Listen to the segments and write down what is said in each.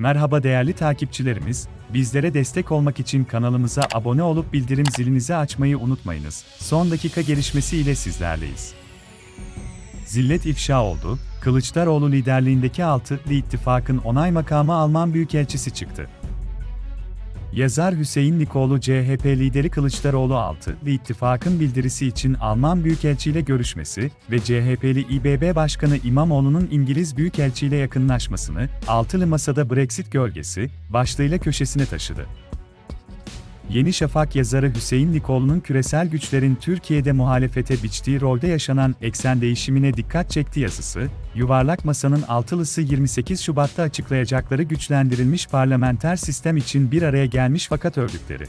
Merhaba değerli takipçilerimiz, bizlere destek olmak için kanalımıza abone olup bildirim zilinizi açmayı unutmayınız. Son dakika gelişmesi ile sizlerleyiz. Zillet ifşa oldu, Kılıçdaroğlu liderliğindeki Altılı İttifak'ın onay makamı Alman Büyükelçisi çıktı. Yazar Hüseyin Nikoğlu CHP lideri Kılıçdaroğlu Altılı İttifak'ın bildirisi için Alman Büyükelçiyle görüşmesi ve CHP'li İBB Başkanı İmamoğlu'nun İngiliz Büyükelçiyle yakınlaşmasını, Altılı Masada Brexit gölgesi, başlığıyla köşesine taşıdı. Yeni Şafak yazarı Hüseyin Nikoğlu'nun küresel güçlerin Türkiye'de muhalefete biçtiği rolde yaşanan eksen değişimine dikkat çekti yazısı, Yuvarlak Masa'nın altılısı 28 Şubat'ta açıklayacakları güçlendirilmiş parlamenter sistem için bir araya gelmiş fakat örgütleri.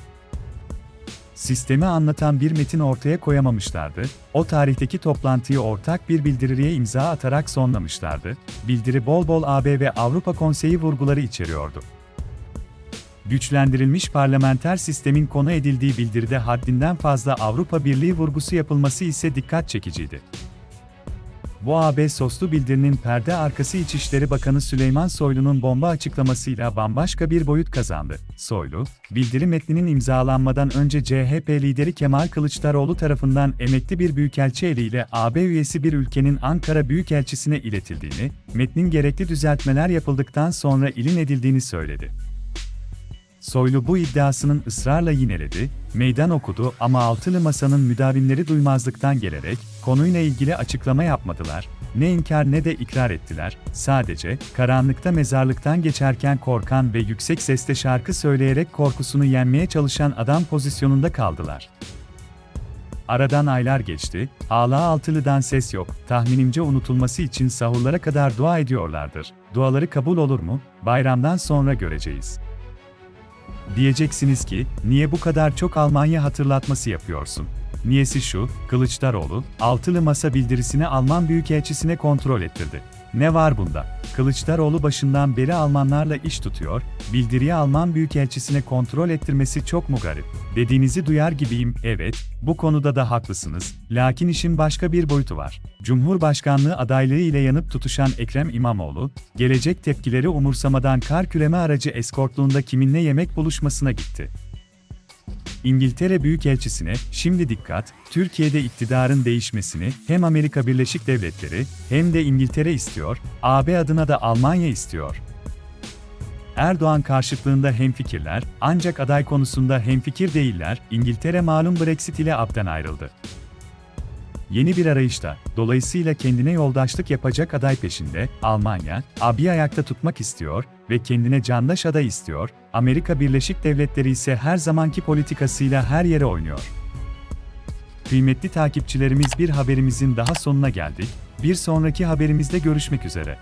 Sistemi anlatan bir metin ortaya koyamamışlardı, o tarihteki toplantıyı ortak bir bildiriye imza atarak sonlamışlardı, bildiri bol bol AB ve Avrupa Konseyi vurguları içeriyordu. Güçlendirilmiş parlamenter sistemin konu edildiği bildiride haddinden fazla Avrupa Birliği vurgusu yapılması ise dikkat çekiciydi. Bu AB soslu bildirinin perde arkası İçişleri Bakanı Süleyman Soylu'nun bomba açıklamasıyla bambaşka bir boyut kazandı. Soylu, bildiri metninin imzalanmadan önce CHP lideri Kemal Kılıçdaroğlu tarafından emekli bir büyükelçi eliyle AB üyesi bir ülkenin Ankara Büyükelçisine iletildiğini, metnin gerekli düzeltmeler yapıldıktan sonra ilin edildiğini söyledi. Soylu bu iddiasının ısrarla yineledi, meydan okudu ama altılı masanın müdavimleri duymazlıktan gelerek konuyla ilgili açıklama yapmadılar, ne inkar ne de ikrar ettiler, sadece karanlıkta mezarlıktan geçerken korkan ve yüksek sesle şarkı söyleyerek korkusunu yenmeye çalışan adam pozisyonunda kaldılar. Aradan aylar geçti, hala altılıdan ses yok, tahminimce unutulması için sahurlara kadar dua ediyorlardır. Duaları kabul olur mu? Bayramdan sonra göreceğiz. Diyeceksiniz ki, niye bu kadar çok Almanya hatırlatması yapıyorsun? Niyesi şu, Kılıçdaroğlu, altılı masa bildirisini Alman Büyükelçisine kontrol ettirdi. Ne var bunda? Kılıçdaroğlu başından beri Almanlarla iş tutuyor, bildiriyi Alman Büyükelçisine kontrol ettirmesi çok mu garip? Dediğinizi duyar gibiyim, evet, bu konuda da haklısınız, lakin işin başka bir boyutu var. Cumhurbaşkanlığı adaylığı ile yanıp tutuşan Ekrem İmamoğlu, gelecek tepkileri umursamadan kar küreme aracı eskortluğunda kiminle yemek buluşmasına gitti. İngiltere Büyükelçisine, şimdi dikkat, Türkiye'de iktidarın değişmesini hem Amerika Birleşik Devletleri hem de İngiltere istiyor, AB adına da Almanya istiyor. Erdoğan karşıtlığında hemfikirler, ancak aday konusunda hemfikir değiller, İngiltere malum Brexit ile abden ayrıldı. Yeni bir arayışta, dolayısıyla kendine yoldaşlık yapacak aday peşinde, Almanya, AB'yi ayakta tutmak istiyor ve kendine candaş aday istiyor, Amerika Birleşik Devletleri ise her zamanki politikasıyla her yere oynuyor. Kıymetli takipçilerimiz bir haberimizin daha sonuna geldik, bir sonraki haberimizde görüşmek üzere.